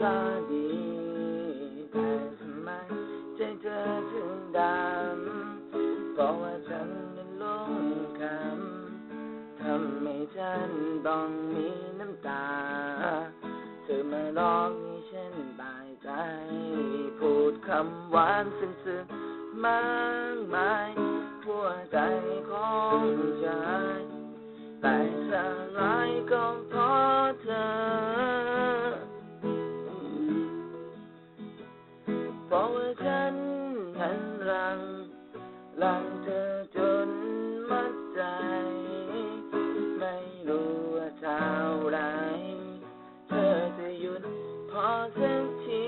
ก็ดีแต่ทำไมใจเธอถึงดำเพราะว่าฉันนั้นลงคำทำให้ฉันต้องมีน้ำตา เธอมาลองให้ฉันบายใจ พูดคำหวานซึ้งๆมากมายหัวใจของฉันแต่สลายก็พอ รังเธอจนมัดใจ ไม่รู้ว่าเท่าไร เธอจะหยุดพอสักที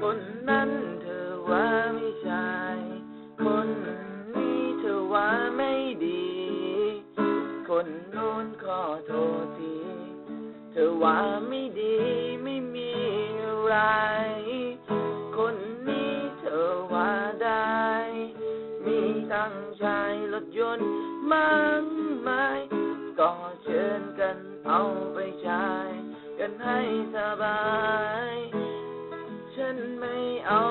คนนั้นเธอว่าไม่ใช่ คนนี้เธอว่าไม่ดี คนโน้นขอโทษที เธอว่าไม่ดีไม่มีอะไร ตั้งชายรถยนต์มากมายก็เชิญกันเอาไปใช้กันให้สบาย ฉันไม่เอา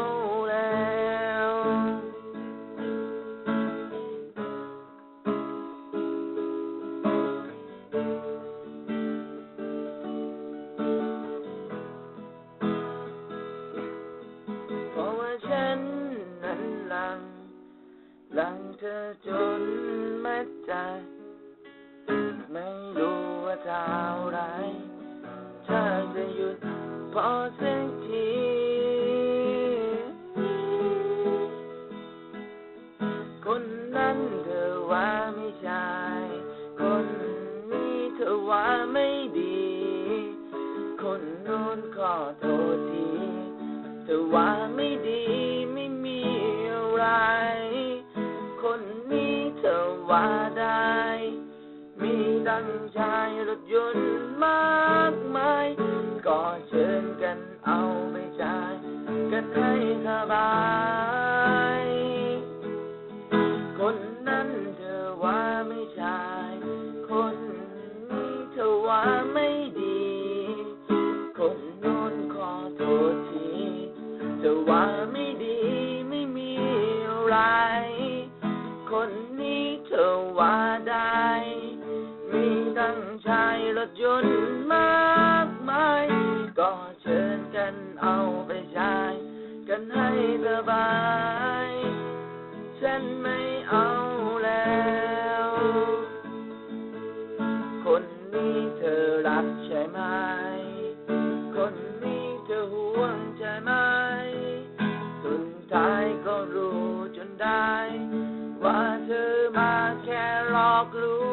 หลังเธอจนมัดใจ ไม่รู้ว่าเท่าไรเธอจะหยุดพอสัก มีดังชายรถยนต์มากมาย ก็เชิญกันเอาไปใช้กันให้สบาย คนนั้นเธอว่าไม่ใช่ คนนี้เธอว่าไม่ดี คนโน้นขอโทษทีเธอว่าไม่ดีไม่มีอะไร คนนี้เธอว่าได้ งชายรถยนต์มากมายก็เชิญกันเอาไปใช้กันให้สบาย ฉันไม่เอาแล้ว คนนี้เธอรักใช่ไหม คนนี้เธอห่วงใช่ไหม สุดท้ายก็รู้จนได้ ว่าเธอมาแค่หลอกลวง